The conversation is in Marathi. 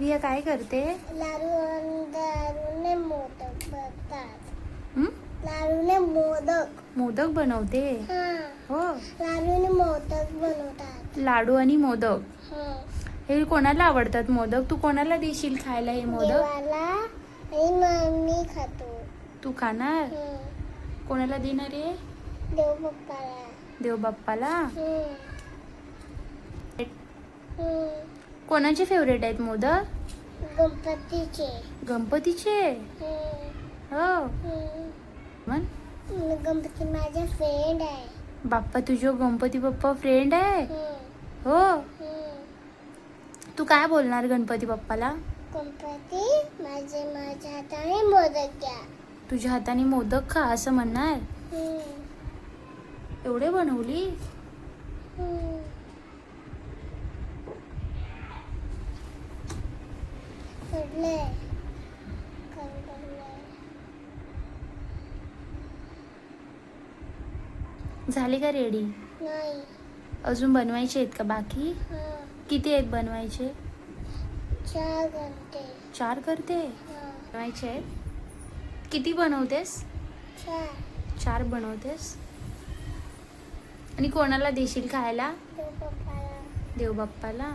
रिया काय करते? मोदक हं? मोदक. मोदक बनवते? हा. हो. लाडूने मोदक बनवतात. लाडू आणि मोदक. हा. हे कोणाला आवडतात मोदक? तू कोणाला देशील खायला हे मोदक? मम्मी खातो. तू खाणार? हम्म. कोणाला देणार आहे देव बाप्पाला कोणाचे फेवरेट आहेत मोदक गणपतीचे गणपतीचे. हो हम्म. गणपती माझा फ्रेंड आहे बाप्पा तुझो गणपती बाप्पा फ्रेंड आहे हम्म. हो हम्म. तू काय बोलणार गणपती बाप्पाला गणपती माझे माझ्या हाताने मोदक घ्या तुझ्या हाताने मोदक खा असं म्हणणार हम्म. एवढे बनवली हम्म. झाली का रेडी? नाही. अजून बनवायचे आहेत का बाकी? हा. किती आहेत बनवायचे? चार घंटे चार करते? हा. बनवायचे आहेत. किती बनवतेस? चार. चार बनवतेस. आणि कोणाला देशील खायला? देव बाप्पाला देव बाप्पाला